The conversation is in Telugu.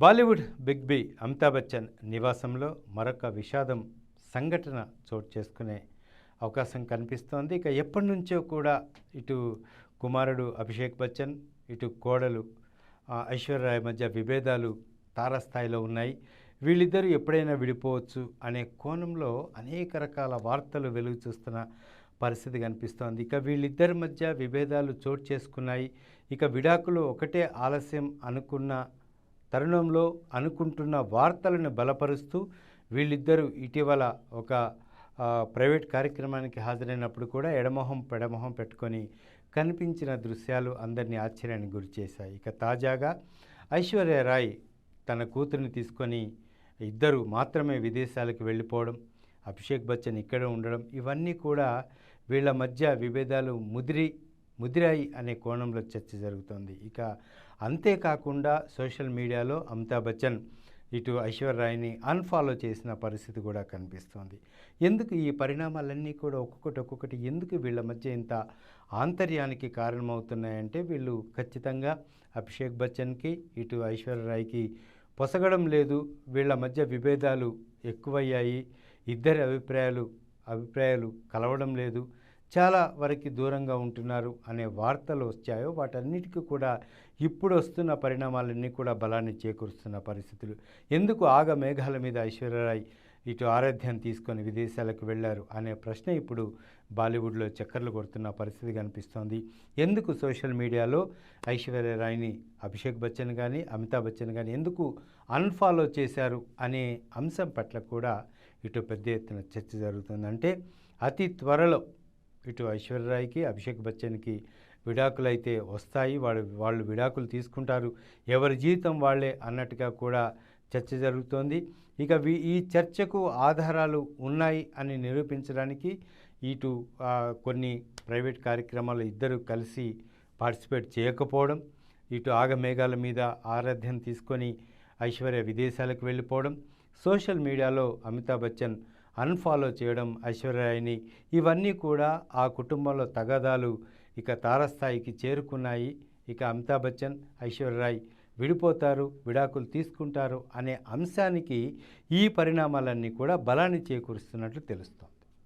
Bollywood big B Amitabh Bachchan నివాసంలో మరొక విషాదం సంఘటన చోటు చేసుకునే అవకాశం కనిపిస్తోంది. ఇక ఎప్పటి నుంచో కూడా ఇటు కుమారుడు అభిషేక్ బచ్చన్ ఇటు కోడలు ఐశ్వర్యరాయ్ మధ్య విభేదాలు తారస్థాయిలో ఉన్నాయి. వీళ్ళిద్దరూ ఎప్పుడైనా విడిపోవచ్చు అనే కోణంలో అనేక రకాల వార్తలు వెలుగు చూస్తున్న పరిస్థితి కనిపిస్తోంది. ఇక వీళ్ళిద్దరి మధ్య విభేదాలు చోటు చేసుకున్నాయి. ఇక విడాకులు ఒకటే ఆలస్యం అనుకున్న తరుణంలో అనుకుంటున్న వార్తలను బలపరుస్తూ వీళ్ళిద్దరూ ఇటీవల ఒక ప్రైవేట్ కార్యక్రమానికి హాజరైనప్పుడు కూడా ఎడమొహం పెడమొహం పెట్టుకొని కనిపించిన దృశ్యాలు అందరినీ ఆశ్చర్యానికి గురిచేశాయి ఇక తాజాగా ఐశ్వర్య రాయ్ తన కూతురిని తీసుకొని ఇద్దరు మాత్రమే విదేశాలకు వెళ్ళిపోవడం అభిషేక్ బచ్చన్ ఇక్కడ ఉండడం ఇవన్నీ కూడా వీళ్ళ మధ్య విభేదాలు ముదిరి ముదిరాయి అనే కోణంలో చర్చ జరుగుతోంది. ఇక అంతేకాకుండా సోషల్ మీడియాలో అమితాబ్ బచ్చన్ ఇటు ఐశ్వర్యరాయ్ని అన్ఫాలో చేసిన పరిస్థితి కూడా కనిపిస్తోంది. ఎందుకు ఈ పరిణామాలన్నీ కూడా ఒక్కొక్కటి ఒక్కొక్కటి ఎందుకు వీళ్ళ మధ్య ఇంత ఆంతర్యానికి కారణమవుతున్నాయంటే వీళ్ళు ఖచ్చితంగా అభిషేక్ బచ్చన్కి ఇటు ఐశ్వర్యరాయ్కి పొసగడం లేదు. వీళ్ళ మధ్య విభేదాలు ఎక్కువయ్యాయి. ఇద్దరి అభిప్రాయాలు అభిప్రాయాలు కలవడం లేదు. చాలా వరకు దూరంగా ఉంటున్నారు అనే వార్తలు వచ్చాయో వాటన్నిటికీ కూడా ఇప్పుడు వస్తున్న పరిణామాలన్నీ కూడా బలాన్ని చేకూరుస్తున్న పరిస్థితులు. ఎందుకు ఆగ మేఘాల మీద ఐశ్వర్యరాయ్ ఇటు ఆరాధ్యం తీసుకొని విదేశాలకు వెళ్ళారు అనే ప్రశ్న ఇప్పుడు బాలీవుడ్లో చక్కర్లు కొడుతున్న పరిస్థితి కనిపిస్తోంది. ఎందుకు సోషల్ మీడియాలో ఐశ్వర్యరాయ్ని అభిషేక్ బచ్చన్ కానీ అమితాబ్ బచ్చన్ కానీ ఎందుకు అన్ఫాలో చేశారు అనే అంశం పట్ల కూడా ఇటు పెద్ద ఎత్తున చర్చ జరుగుతుంది అంటే అతి త్వరలో ఇటు ఐశ్వర్యరాయ్కి అభిషేక్ బచ్చన్కి విడాకులు అయితే వస్తాయి. వాళ్ళు వాళ్ళు విడాకులు తీసుకుంటారు. ఎవరి జీవితం వాళ్ళే అన్నట్టుగా కూడా చర్చ జరుగుతోంది. ఇక వీ- ఈ చర్చకు ఆధారాలు ఉన్నాయి అని నిరూపించడానికి ఇటు కొన్ని ప్రైవేట్ కార్యక్రమాలు ఇద్దరు కలిసి పార్టిసిపేట్ చేయకపోవడం ఇటు ఆగమేఘాల మీద ఆరాధ్యం తీసుకొని ఐశ్వర్య విదేశాలకు వెళ్ళిపోవడం సోషల్ మీడియాలో అమితాబ్ బచ్చన్ అన్ఫాలో చేయడం ఐశ్వర్యాయని ఇవన్నీ కూడా ఆ కుటుంబంలో తగాదాలు ఇక తారస్థాయికి చేరుకున్నాయి. ఇక అమితాబ్ బచ్చన్ ఐశ్వర్యరాయ్ విడిపోతారు విడాకులు తీసుకుంటారు అనే అంశానికి ఈ పరిణామాలన్నీ కూడా బలాన్ని చేకూరుస్తున్నట్లు తెలుస్తోంది.